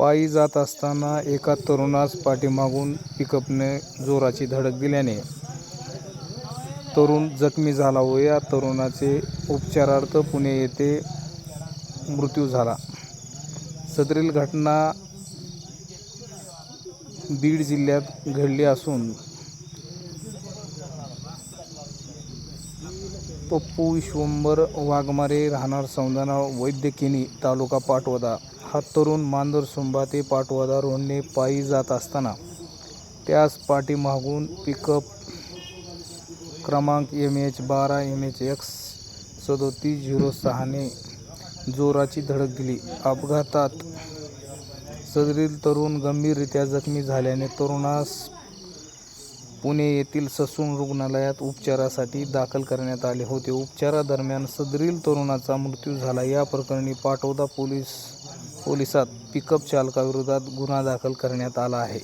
पायी जात असताना एका तरुणास पाठीमागून पिकअपने जोराची धडक दिल्याने. तरुण जखमी झाला व या तरुणाचे उपचारार्थ पुणे येथे मृत्यू झाला. सदरील घटना बीड जिल्ह्यात घडली असून पप्पू विश्वंभर वाघमारे राहणार सौंदाणा वैद्यकिनी तालुका पाटवदा. हा तरुण मांजरसुंबा ते पाटवादा रोडने पायी जात असताना. त्यास पाठीमागून पिकअप क्रमांक एम एच बारा एम एच एक्स सदोतीस झिरो सहाने जोराची धडक दिली. अपघातात सदरील तरुण गंभीररित्या जखमी झाल्याने तरुणास पुणे येथील ससून रुग्णालयात उपचारासाठी दाखल करण्यात आले होते. उपचारादरम्यान सदरील तरुणाचा मृत्यू झाला. या प्रकरणी पाटोदा पोलीस पोलिसात पिकअप चालकाविरोधात गुन्हा दाखल करण्यात आला आहे.